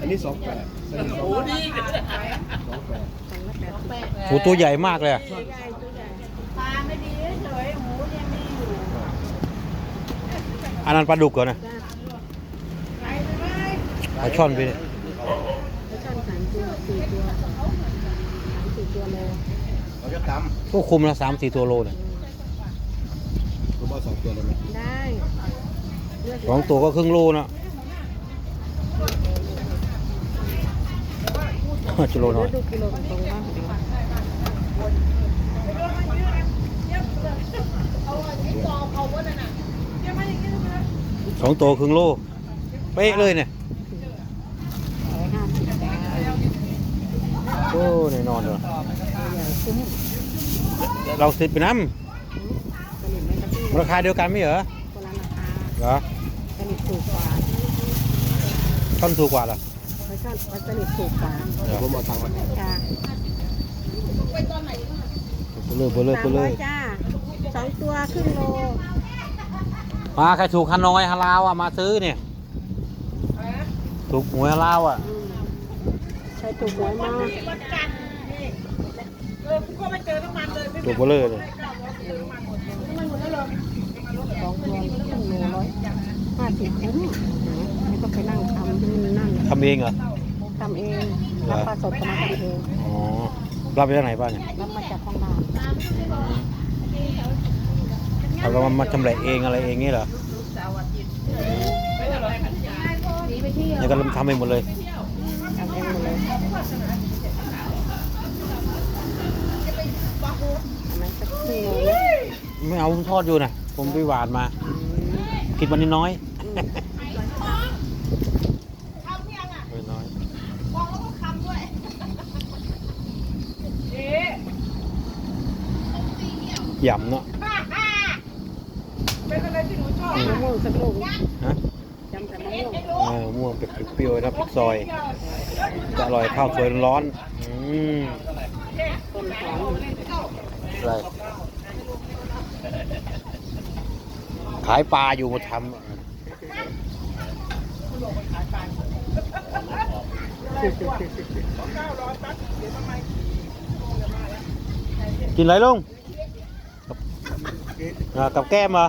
อันนี้สองแปดอันนี้สองแปดสองแปดโอ้ตัวใหญ่มากเลยอะตาไม่ดีเฉยๆหมูยังมีอยู่อันนั้นปลาดุกเหรอนะปลาช่อนไปเนี่ยแล้วช่อนสามตัวสี่ตัวสามสี่ตัวโลเราจะตก็คุมละสามสี่ตัวโลเนี่ยำตัวบ้าสองตัวเลยไหมได้เลือกสองตัวก็ครึ่งโลนะจะโลหน่อยดูกิโลตรงๆบ้างเดี๋ยวสองตัวครึ่งโลเป๊ะเลยเนี่ยร้อยห้าสิบบาทโอ้แน่นอนเลยตัวใหญ่คุ้มเราซื้อไปน้สนิทไหมครับพี่ำราคาเดียวกันไหมเหรอคนละราคาเหรอสนิทถูกกว่าช่อนถูกกว่าเหรอ แล้วช่อนแล้วสนิทถูกกว่าเดี๋ยวผมเอาตังค์มาจ้าเบลอเบลอสามเบลร้ออยจ้าสองตัวครึ่งโลมาใครถูกฮานอยฮาลาวอะมาซื้อเนี่ยถูกหวยฮาลาวอะอืมใช้ถูกหวยมาถูกเบลอเลยสองตัวครึ่งโลร้อยห้าสิบคุ้มไม่ต้องไปนั่งทำที่มันนั่นทำเองเหรอ ทำเองเหรอรับปลาสดก็มาทำเองอ๋อรับไปจากไหนบ้างเนี่ยรับมาจากห้องน้เราก็มาชำแหละเองอะไรเองนี่เหรอเนี่ยก็ทำเองหมดเลยำทำเองหมดเลยอันนั้นสักครึ่งโลนะไม่เอาผมทอดอยู่นะผมไปหวานมากินวันนี้น้อยน้อย ยำเนาะมะม่วงสักลูกฮะจำแต่มะม่วงเออม่วงเปรี้ยวๆนะพริกซอยจะอร่อยข้าวสวยร้อนๆอืมต้นหอมอะไรขายปลาอยู่มาทำกินอะไรลุงกับ กับแก้มเหรอ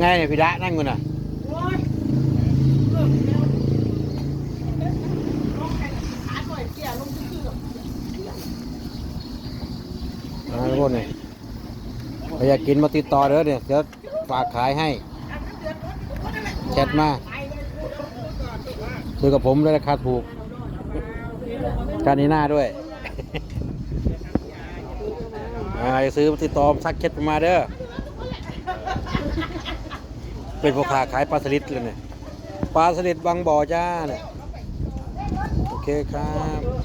ไงเนี่ยพี่ดะนั่งกูน่ะอ่าทุกคนเนี่ยใครอยากกินมาติดต่อเด้อเนี่ยเดี๋ยวฝากขายให้แชทมา ซื้อกับผมด้ราคาถูกการนี้หน้าด้วยอาอยากซื้อมาติดต่อซักเช็ดมาเด้อ เป็นพ่อค้าขายปลาสลิดเลยเนี่ย ปลาสลิดบางบ่อจ้าเนี่ย โอเคครับ